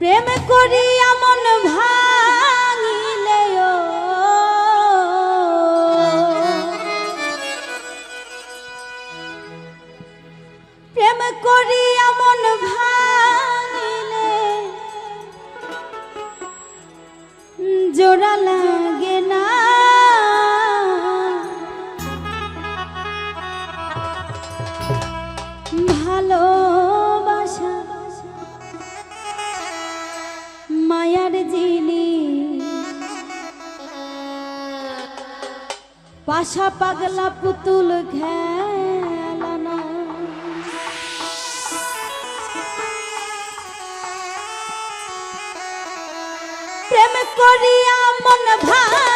প্রেম করি এমন ভাঙিলে প্রেম করি এমন ভাঙিলে। জোড়া লাগে না। পাশা পাগলা পুতুল খেলানা। প্রেম করিয়া মন ভাঙিলে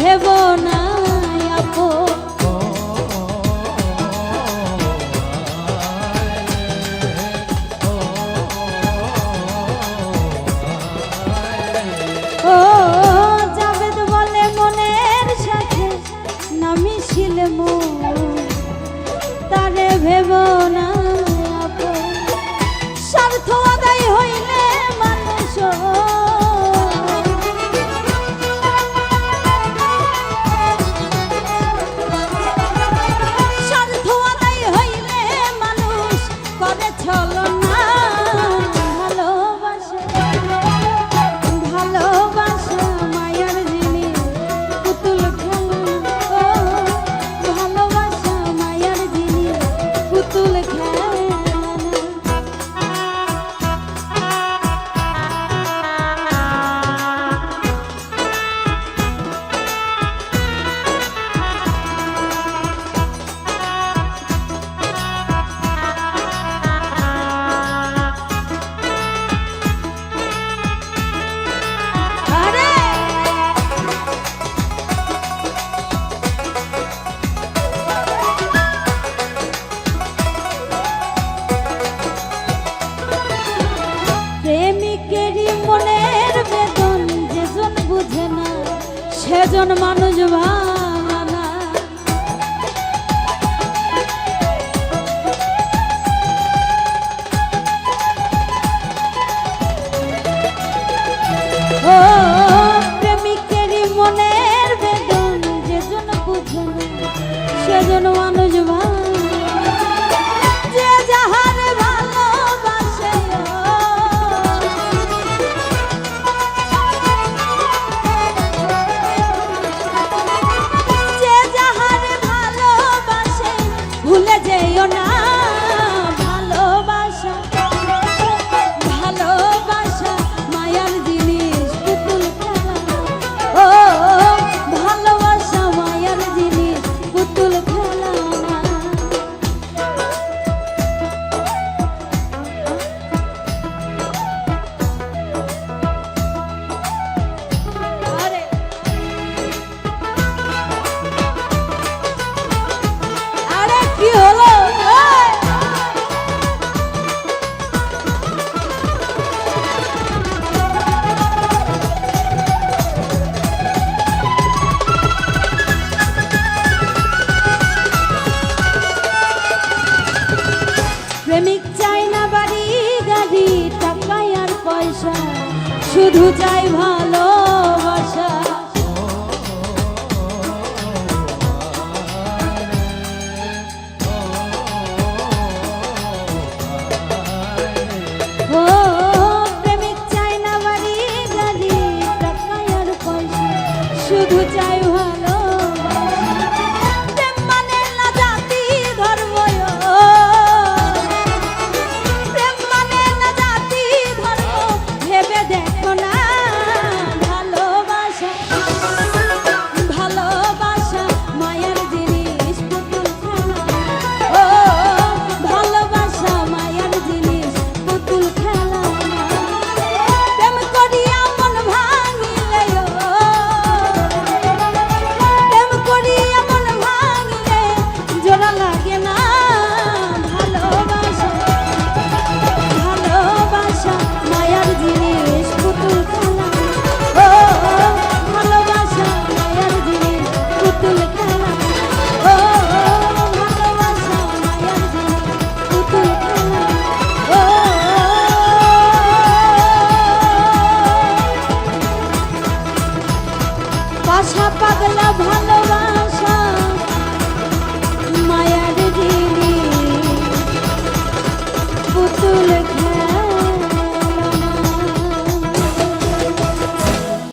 ভেব না। সেজন মানুষ ভাঙানা শুধু চাই ভালোবাসা। শুধু চাই